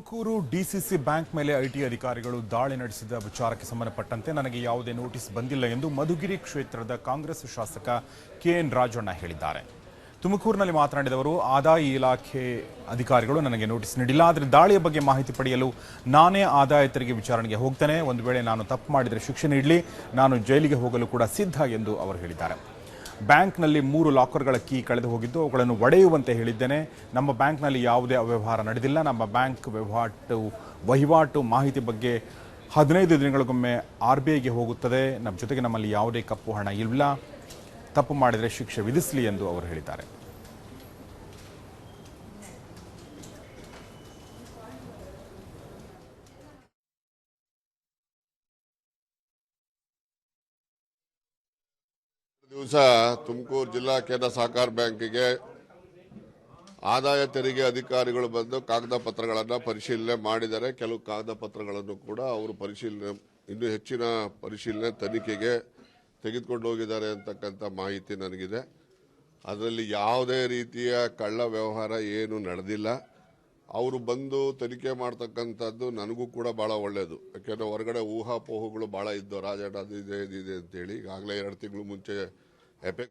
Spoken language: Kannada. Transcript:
ತುಮಕೂರು ಡಿಸಿಸಿ ಬ್ಯಾಂಕ್ ಮೇಲೆ ಐಟಿ ಅಧಿಕಾರಿಗಳು ದಾಳಿ ನಡೆಸಿದ ವಿಚಾರಕ್ಕೆ ಸಂಬಂಧಪಟ್ಟಂತೆ ನನಗೆ ಯಾವುದೇ ನೋಟಿಸ್ ಬಂದಿಲ್ಲ ಎಂದು ಮಧುಗಿರಿ ಕ್ಷೇತ್ರದ ಕಾಂಗ್ರೆಸ್ ಶಾಸಕ ಕೆಎನ್ ರಾಜಣ್ಣ ಹೇಳಿದ್ದಾರೆ. ತುಮಕೂರಿನಲ್ಲಿ ಮಾತನಾಡಿದವರು, ಆದಾಯ ಇಲಾಖೆ ಅಧಿಕಾರಿಗಳು ನನಗೆ ನೋಟಿಸ್ ನೀಡಿಲ್ಲ. ಆದರೆ ದಾಳಿಯ ಬಗ್ಗೆ ಮಾಹಿತಿ ಪಡೆಯಲು ನಾನೇ ಆದಾಯ ತೆರಿಗೆ ವಿಚಾರಣೆಗೆ ಹೋಗ್ತೇನೆ. ಒಂದು ವೇಳೆ ನಾನು ತಪ್ಪು ಮಾಡಿದರೆ ಶಿಕ್ಷೆ ನೀಡಲಿ. ನಾನು ಜೈಲಿಗೆ ಹೋಗಲು ಕೂಡ ಸಿದ್ಧ ಎಂದು ಅವರು ಹೇಳಿದ್ದಾರೆ. ಬ್ಯಾಂಕ್ನಲ್ಲಿ ಮೂರು ಲಾಕರ್ಗಳ ಕೀ ಕಳೆದು ಹೋಗಿದ್ದು, ಅವುಗಳನ್ನು ಒಡೆಯುವಂತೆ ಹೇಳಿದ್ದೇನೆ. ನಮ್ಮ ಬ್ಯಾಂಕ್ನಲ್ಲಿ ಯಾವುದೇ ಅವ್ಯವಹಾರ ನಡೆದಿಲ್ಲ. ನಮ್ಮ ಬ್ಯಾಂಕ್ ವ್ಯವಹಾರ ವಹಿವಾಟು ಮಾಹಿತಿ ಬಗ್ಗೆ ಹದಿನೈದು ದಿನಗಳಿಗೊಮ್ಮೆ ಆರ್ ಬಿ ಐಗೆ ಹೋಗುತ್ತದೆ. ನಮ್ಮ ಜೊತೆಗೆ ನಮ್ಮಲ್ಲಿ ಯಾವುದೇ ಕಪ್ಪು ಹಣ ಇಲ್ಲ. ತಪ್ಪು ಮಾಡಿದರೆ ಶಿಕ್ಷೆ ವಿಧಿಸಲಿ ಎಂದು ಅವರು ಹೇಳಿದ್ದಾರೆ. ದಿವಸ ತುಮಕೂರು ಜಿಲ್ಲಾ ಕೇಂದ್ರ ಸಹಕಾರ ಬ್ಯಾಂಕಿಗೆ ಆದಾಯ ತೆರಿಗೆ ಅಧಿಕಾರಿಗಳು ಬಂದು ಕಾಗದ ಪತ್ರಗಳನ್ನು ಪರಿಶೀಲನೆ ಮಾಡಿದ್ದಾರೆ ಕೆಲವು ಕಾಗದ ಪತ್ರಗಳನ್ನು ಕೂಡ ಅವರು ಪರಿಶೀಲನೆ, ಇನ್ನೂ ಹೆಚ್ಚಿನ ಪರಿಶೀಲನೆ ತನಿಖೆಗೆ ತೆಗೆದುಕೊಂಡು ಹೋಗಿದ್ದಾರೆ ಅಂತಕ್ಕಂಥ ಮಾಹಿತಿ ನನಗಿದೆ. ಅದರಲ್ಲಿ ಯಾವುದೇ ರೀತಿಯ ಕಳ್ಳ ವ್ಯವಹಾರ ಏನು ನಡೆದಿಲ್ಲ. ಅವರು ಬಂದು ತನಿಖೆ ಮಾಡ್ತಕ್ಕಂಥದ್ದು ನನಗೂ ಕೂಡ ಭಾಳ ಒಳ್ಳೆಯದು ಯಾಕೆಂದರೆ ಹೊರಗಡೆ ಊಹಾಪೋಹಗಳು ಭಾಳ ಇದ್ದು ರಾಜಣ್ಣ ಇದೆ ಇದಿದೆ ಅಂತೇಳಿ ಈಗಾಗಲೇ ಎರಡು ತಿಂಗಳು ಮುಂಚೆ Epic.